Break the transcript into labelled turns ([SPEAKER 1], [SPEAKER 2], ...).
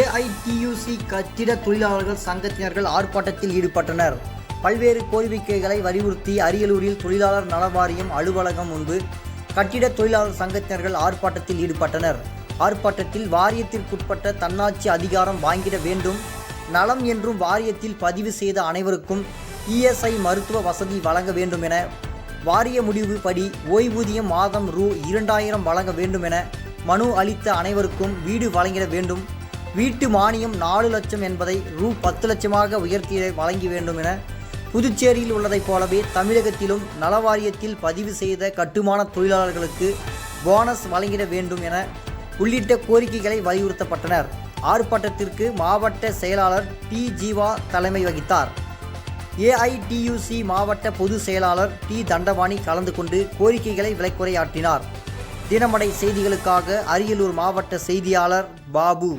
[SPEAKER 1] AITUC கட்டிட தொழிலாளர்கள் சங்கத்தினர்கள் ஆர்ப்பாட்டத்தில் ஈடுபட்டனர். பல்வேறு கோரிக்கைகளை வலியுறுத்தி அரியலூரில் தொழிலாளர் நலவாரியம் அலுவலகம் முன்பு கட்டிட தொழிலாளர் சங்கத்தினர்கள் ஆர்ப்பாட்டத்தில் ஈடுபட்டனர். ஆர்ப்பாட்டத்தில் வாரியத்திற்குட்பட்ட தன்னாட்சி அதிகாரம் வாங்கிட வேண்டும் நலம் என்றும் வாரியத்தில் பதிவு செய்த அனைவருக்கும் இஎஸ்ஐ மருத்துவ வசதி வழங்க வேண்டும் என வாரிய முடிவு படி ஓய்வூதியம் மாதம் ரூ இரண்டாயிரம் வழங்க வேண்டும் என மனு அளித்த அனைவருக்கும் வீடு வழங்கிட வேண்டும். வீட்டு மானியம் நாலு லட்சம் என்பதை ரூ பத்து லட்சமாக உயர்த்தி வழங்கி வேண்டும் என புதுச்சேரியில் உள்ளதைப் போலவே தமிழகத்திலும் நலவாரியத்தில் பதிவு செய்த கட்டுமான தொழிலாளர்களுக்கு போனஸ் வழங்கிட வேண்டும் என உள்ளிட்ட கோரிக்கைகளை வலியுறுத்தப்பட்டனர். ஆர்ப்பாட்டத்திற்கு மாவட்ட செயலாளர் டி. ஜீவா தலைமை வகித்தார். ஏஐடியூசி மாவட்ட பொதுச் செயலாளர் டி. தண்டபாணி கலந்து கொண்டு கோரிக்கைகளை விலைக்குறையாற்றினார். தினமடை செய்திகளுக்காக அரியலூர் மாவட்ட செய்தியாளர் பாபு.